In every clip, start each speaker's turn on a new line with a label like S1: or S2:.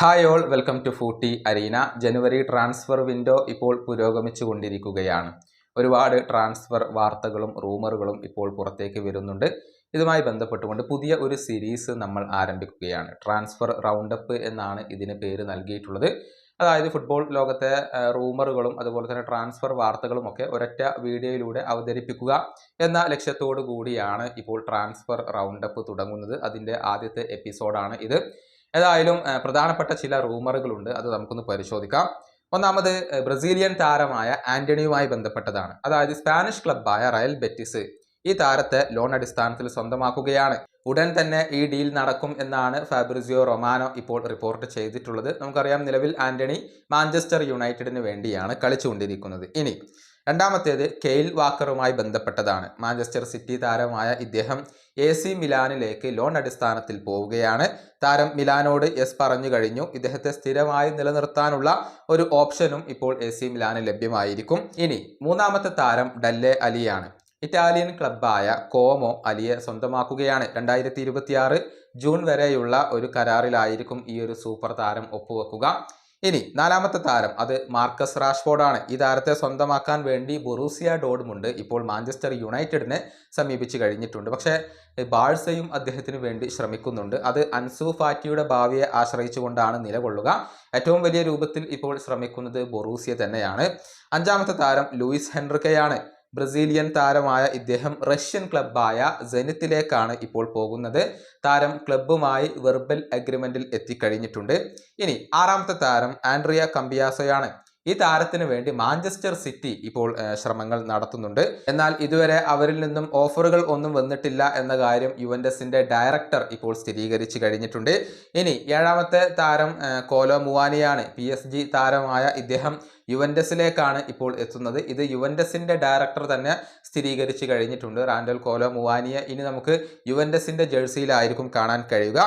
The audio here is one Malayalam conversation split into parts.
S1: Hi all welcome to footy arena January transfer window ഇപ്പോൾ പുരോഗമിച്ചു കൊണ്ടിരിക്കുകയാണ് ഒരുപാട് ട്രാൻസ്ഫർ വാർത്തകളും റൂമറുകളും ഇപ്പോൾ പുറത്തേക്ക് വരുന്നുണ്ട്. ഇതുമായി ബന്ധപ്പെട്ടുകൊണ്ട് പുതിയ ഒരു സീരീസ് നമ്മൾ ആരംഭിക്കുകയാണ്. ട്രാൻസ്ഫർ റൗണ്ടപ്പ് എന്നാണ് ഇതിന് പേര് നൽകിയിട്ടുള്ളത്. അതായത് ഫുട്ബോൾ ലോകത്തെ റൂമറുകളും അതുപോലെ തന്നെ ട്രാൻസ്ഫർ വാർത്തകളും ഒക്കെ ഒരൊറ്റ വീഡിയോയിലൂടെ അവതരിപ്പിക്കുക എന്ന ലക്ഷ്യത്തോടു കൂടിയാണ് ഇപ്പോൾ ട്രാൻസ്ഫർ റൗണ്ടപ്പ് തുടങ്ങുന്നത്. അതിന്റെ ആദ്യത്തെ എപ്പിസോഡാണ് ഇത്. ഏതായാലും പ്രധാനപ്പെട്ട ചില റൂമറുകളുണ്ട്. അത് നമുക്കൊന്ന് പരിശോധിക്കാം. ഒന്നാമത് ബ്രസീലിയൻ താരമായ ആന്റണിയുമായി ബന്ധപ്പെട്ടതാണ്. അതായത് സ്പാനിഷ് ക്ലബ്ബായ റയൽ ബെറ്റിസ് ഈ താരത്തെ ലോൺ അടിസ്ഥാനത്തിൽ സ്വന്തമാക്കുകയാണ്. ഉടൻ തന്നെ ഈ ഡീൽ നടക്കും എന്നാണ് ഫാബ്രിസിയോ റൊമാനോ ഇപ്പോൾ റിപ്പോർട്ട് ചെയ്തിട്ടുള്ളത്. നമുക്കറിയാം നിലവിൽ ആന്റണി മാഞ്ചസ്റ്റർ യുണൈറ്റഡിന് വേണ്ടിയാണ് കളിച്ചുകൊണ്ടിരിക്കുന്നത്. ഇനി രണ്ടാമത്തേത് കെയിൽ വാക്കറുമായി ബന്ധപ്പെട്ടതാണ്. മാഞ്ചസ്റ്റർ സിറ്റി താരമായ ഇദ്ദേഹം എ സി മിലാനിലേക്ക് ലോൺ അടിസ്ഥാനത്തിൽ പോവുകയാണ്. താരം മിലാനോട് എസ് പറഞ്ഞു കഴിഞ്ഞു. ഇദ്ദേഹത്തെ സ്ഥിരമായി നിലനിർത്താനുള്ള ഒരു ഓപ്ഷനും ഇപ്പോൾ എ സി മിലാന് ലഭ്യമായിരിക്കും. ഇനി മൂന്നാമത്തെ താരം ഡല്ലെ അലിയാണ്. ഇറ്റാലിയൻ ക്ലബ്ബായ കോമോ അലിയെ സ്വന്തമാക്കുകയാണ്. രണ്ടായിരത്തി ജൂൺ വരെയുള്ള ഒരു കരാറിലായിരിക്കും ഈ ഒരു സൂപ്പർ താരം ഒപ്പുവെക്കുക. ഇനി നാലാമത്തെ താരം അത് മാർക്കസ് റാഷ്ഫോർഡ് ആണ് ഈ താരത്തെ സ്വന്തമാക്കാൻ വേണ്ടി ബൊറൂസിയ ഡോഡ്മുണ്ട് ഇപ്പോൾ മാഞ്ചസ്റ്റർ യുണൈറ്റഡിനെ സമീപിച്ച് കഴിഞ്ഞിട്ടുണ്ട്. പക്ഷേ ബാഴ്സയും അദ്ദേഹത്തിന് വേണ്ടി ശ്രമിക്കുന്നുണ്ട്. അത് അൻസു ഫാറ്റിയുടെ ഭാവിയെ ആശ്രയിച്ചുകൊണ്ടാണ് നിലകൊള്ളുക. ഏറ്റവും വലിയ രൂപത്തിൽ ഇപ്പോൾ ശ്രമിക്കുന്നത് ബൊറൂസിയ തന്നെയാണ്. അഞ്ചാമത്തെ താരം ലൂയിസ് ഹെൻറിക്കയാണ്. ബ്രസീലിയൻ താരമായ ഇദ്ദേഹം റഷ്യൻ ക്ലബ്ബായ ജെനിത്തിലേക്കാണ് ഇപ്പോൾ പോകുന്നത്. താരം ക്ലബ്ബുമായി വെർബൽ അഗ്രിമെന്റിൽ എത്തിക്കഴിഞ്ഞിട്ടുണ്ട്. ഇനി ആറാമത്തെ താരം ആൻഡ്രിയ കമ്പിയാസോയാണ്. ഈ താരത്തിന് വേണ്ടി മാഞ്ചസ്റ്റർ സിറ്റി ഇപ്പോൾ ശ്രമങ്ങൾ നടത്തുന്നുണ്ട്. എന്നാൽ ഇതുവരെ അവരിൽ നിന്നും ഓഫറുകൾ ഒന്നും വന്നിട്ടില്ല എന്ന കാര്യം യുവൻഡസിന്റെ ഡയറക്ടർ ഇപ്പോൾ സ്ഥിരീകരിച്ചു കഴിഞ്ഞിട്ടുണ്ട്. ഇനി ഏഴാമത്തെ താരം കോലോ മുവാനിയാണ്. പി എസ് ജി താരമായ ഇദ്ദേഹം യുവൻഡസിലേക്കാണ് ഇപ്പോൾ എത്തുന്നത്. ഇത് യുവൻഡസിന്റെ ഡയറക്ടർ തന്നെ സ്ഥിരീകരിച്ചു കഴിഞ്ഞിട്ടുണ്ട്. റാൻഡൽ കോലോ മുവാനിയ ഇനി നമുക്ക് യുവൻഡസിന്റെ ജേഴ്സിയിലായിരിക്കും കാണാൻ കഴിയുക.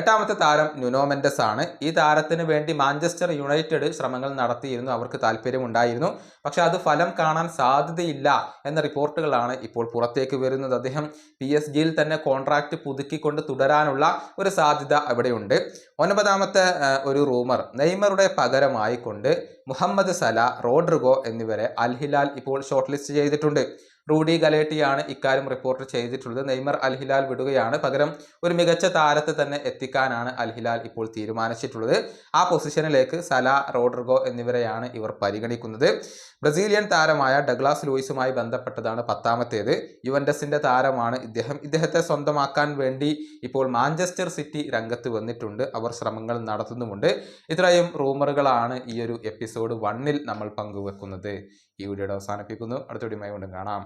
S1: എട്ടാമത്തെ താരം നുനോമെൻഡസ് ആണ് ഈ താരത്തിന് വേണ്ടി മാഞ്ചസ്റ്റർ യുണൈറ്റഡ് ശ്രമങ്ങൾ നടത്തിയിരുന്നു. അവർക്ക് താല്പര്യമുണ്ടായിരുന്നു. പക്ഷെ അത് ഫലം കാണാൻ സാധ്യതയില്ല എന്ന റിപ്പോർട്ടുകളാണ് ഇപ്പോൾ പുറത്തേക്ക് വരുന്നത്. അദ്ദേഹം പി എസ് ജിയിൽ തന്നെ കോൺട്രാക്ട് പുതുക്കിക്കൊണ്ട് തുടരാനുള്ള ഒരു സാധ്യത അവിടെയുണ്ട്. ഒൻപതാമത്തെ ഒരു റൂമർ നെയ്മറുടെ പകരമായിക്കൊണ്ട് മുഹമ്മദ് സല റോഡ്രിഗോ എന്നിവരെ അൽഹിലാൽ ഇപ്പോൾ ഷോർട്ട് ലിസ്റ്റ് ചെയ്തിട്ടുണ്ട്. റൂഡി ഗലേട്ടിയാണ് ഇക്കാര്യം റിപ്പോർട്ട് ചെയ്തിട്ടുള്ളത്. നെയ്മർ അൽഹിലാൽ വിടുകയാണ്. പകരം ഒരു മികച്ച താരത്തെ തന്നെ എത്തിക്കാനാണ് അൽഹിലാൽ ഇപ്പോൾ തീരുമാനിച്ചിട്ടുള്ളത്. ആ പൊസിഷനിലേക്ക് സല റോഡ്രിഗോ എന്നിവരെയാണ് ഇവർ പരിഗണിക്കുന്നത്. ബ്രസീലിയൻ താരമായ ഡഗ്ലാസ് ലൂയിസുമായി ബന്ധപ്പെട്ടതാണ് പത്താമത്തേത്. യുവൻഡസിന്റെ താരമാണ് ഇദ്ദേഹം. ഇദ്ദേഹത്തെ സ്വന്തമാക്കാൻ വേണ്ടി ഇപ്പോൾ മാഞ്ചസ്റ്റർ സിറ്റി രംഗത്ത് വന്നിട്ടുണ്ട്. അവർ ശ്രമങ്ങൾ നടത്തുന്നുമുണ്ട്. ഇത്രയും റൂമറുകളാണ് ഈ ഒരു എപ്പിസോഡ് വണ്ണിൽ നമ്മൾ പങ്കുവെക്കുന്നത്. ഈ വീഡിയോയുടെ അവസാനിപ്പിക്കുന്നു. അടുത്ത വീഡിയോ കൊണ്ടും കാണാം.